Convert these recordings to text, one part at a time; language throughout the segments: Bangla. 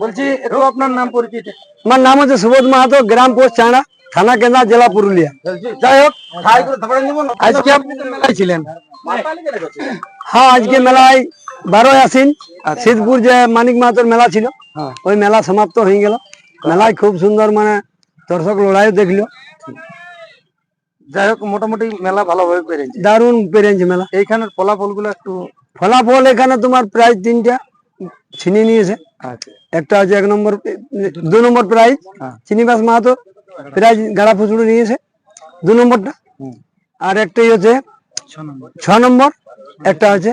বলছি একটু আপনার নাম পরিচিত আমার নাম হচ্ছে সুবোধ মাহাতো গ্রাম পোস্ট চাঁড়া থানা কেন্দ্রা জেলা পুরুলিয়া যাই হোক আজকে আপনি তো মেলায় ছিলেন হ্যাঁ আজকে মেলায় বারোই আসিন শীতপুর যে মানিক মাহাতোর মেলা ছিল হ্যাঁ। ওই মেলা সমাপ্ত হয়ে গেল মেলায় খুব সুন্দর মানে দর্শক লড়াইও দেখল যাই হোক মোটামুটি মেলা ভালোভাবে পেরেছে দারুণ পেরেছে মেলা এইখানের ফলাফলগুলো একটু ফলাফল এখানে তোমার প্রাইজ তিনটা ছিনিয়ে নিয়েছে আচ্ছা একটা হচ্ছে এক নম্বর দু নম্বর প্রাইজ হ্যাঁ। চিনিবাস মাহাতো প্রাইজ গাড়া ফুচুড়ে নিয়েছে দু নম্বরটা। আর একটাই হচ্ছে ছ নম্বর। একটা হচ্ছে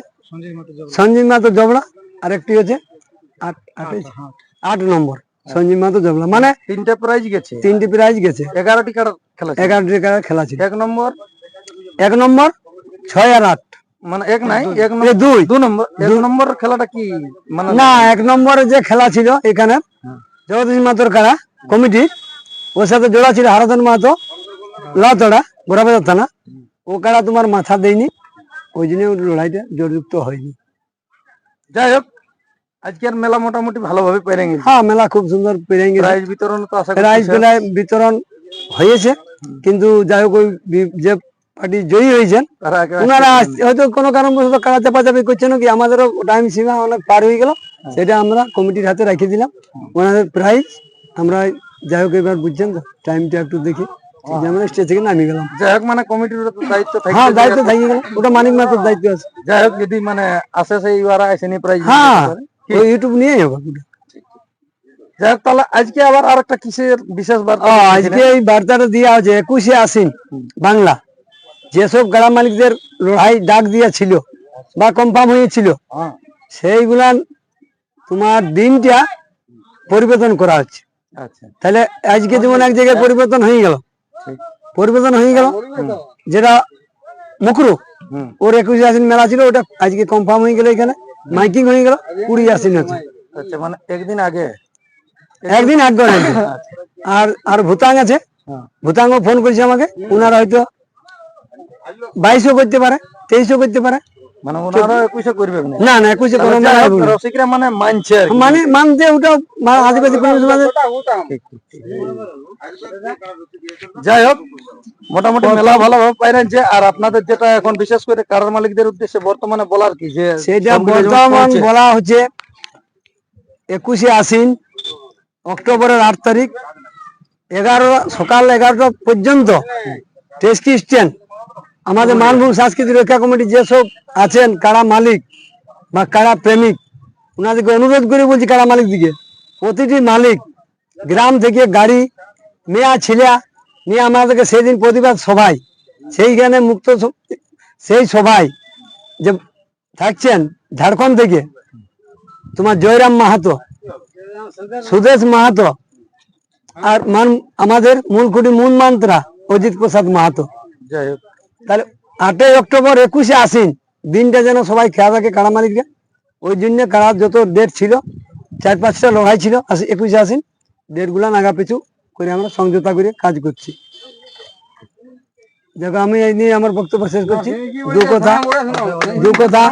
সঞ্জীব মাহাতো জবড়া। আর একটি হচ্ছে আট আট নম্বর সঞ্জীব মাহাতো জবড়া। মানে তিনটা প্রাইজ গেছে। তিনটি প্রাইজ গেছে। এগারোটি কার খেলা এগারোটি খেলা ছিল। এক নম্বর? এক নম্বর ছয় আর আট। মানে এক নাই এক দুই। দু নম্বর এক নম্বর খেলাটা কি মানে না এক নম্বরে যে খেলা ছিল এখানে হ্যাঁ। জগদীশ কাড়া কমিটি ওর সাথে জোড়া ছিল হারাধন মাহাতো লাতড়া থানা। ও কাড়া তোমার মাথা দেয়নি ওই জন্য লড়াইটা জোরযুক্ত হয়নি। যাই হোক আজকের মেলা মোটামুটি ভালোভাবে পেরে গেছে। হ্যাঁ মেলা খুব সুন্দর পেরে গেছে। প্রাইজ বিতরণ তো আশা প্রাইজ বিতরণ হয়েছে কিন্তু যাই হোক ওই যে পার্টি জয়ী হয়েছেন। ওনারা হয়তো কোনো কারণবশত কাড়া চাপাচাপি করছেন কি আমাদেরও টাইম সীমা অনেক পার হয়ে গেল। সেটা আমরা কমিটির হাতে রেখে দিলাম। ওনাদের প্রাইজ আমরা যাই হোক এবার বুঝছেন টাইমটা একটু দেখি। আমরা স্টেজ থেকে নামিয়ে গেলাম। যাই হোক মানে কমিটির দায়িত্ব থাকে হ্যাঁ দায়িত্ব থাকিয়ে গেল ওটা মানিক মাত্র দায়িত্ব আছে। যাই হোক যদি মানে আসে সেই ওরা আসেনি প্রাইজ হ্যাঁ ইউটিউব হবে যাই হোক তাহলে আজকে আবার আর একটা কিসের বিশেষ বার্তা আজকে এই বার্তাটা দেওয়া হচ্ছে একুশে আসিন বাংলা। যেসব গ্রাম মালিকদের লড়াই ডাক দিয়েছিল বা কনফার্ম হয়েছিল হ্যাঁ। সেইগুলা তোমার দিনটা পরিবর্তন করা হচ্ছে। আচ্ছা। তাহলে আজকে যেমন এক জায়গায় পরিবর্তন হয়ে গেল পরিবর্তন হয়ে গেল যেটা মুকরু ওর একুশে আসিন মেলা ছিল ওটা আজকে কনফার্ম হয়ে গেল এখানে মাইকিং হয়ে গেল কুড়ি আসিন আচ্ছা মানে একদিন আগে? একদিন এক করে আর আর ভুতাং আছে। হ্যাঁ। ভুতাংও ফোন করেছে আমাকে ওনারা হয়তো বাইশও করতে পারে তেইশও করতে পারে। মানে ওনারা একুশে করবে না না না একুশে তাহলে যাই হোক, না। রসিকরা মানে মানছে মানে মানতে ওটা আদিবাসী পরিবেশ সমাজের ঠিক, ঠিক, ঠিক। যাই হোক মোটামুটি মেলা ভালোভাবে পাইরেছে আর আপনাদের যেটা এখন বিশেষ করে কারার মালিকদের উদ্দেশ্যে বর্তমানে বলার কি যে সেটা বর্তমান বলা হচ্ছে একুশে আশ্বিন অক্টোবরের আট তারিখ এগারো সকাল এগারোটা পর্যন্ত টেস্ট স্ট্যান্ড আমাদের মানভূম সাংস্কৃতিক রক্ষা কমিটি যেসব আছেন কারা মালিক বা কারা প্রেমিক ওনাদেরকে অনুরোধ করে বলছি কারা মালিক দিকে। প্রতিটি মালিক গ্রাম থেকে গাড়ি মেয়া ছেলে নিয়ে আমাদেরকে সেদিন প্রতিবাদ সভায় সেইখানে মুক্ত সেই সভায় যে থাকছেন ঝাড়খণ্ড থেকে তোমার জয়রাম মাহাতো সুদেশ মাহাতো আর মান আমাদের মূলকুটি মূল মন্ত্রা অজিত প্রসাদ মাহাতো। যাই হোক। তাহলে আটই অক্টোবর একুশে আসিন দিনটা যেন সবাই খেয়া থাকে কাড়া মালিকরা ওই জন্য কাড়ার যত ডেট ছিল, চার পাঁচটা লড়াই ছিল একুশে আসিন ডেটগুলা নাগা পিছু করে আমরা সমঝোতা করে কাজ করছি। দেখো আমি এই নিয়ে আমার বক্তব্য শেষ করছি। দু কথা দু কথা।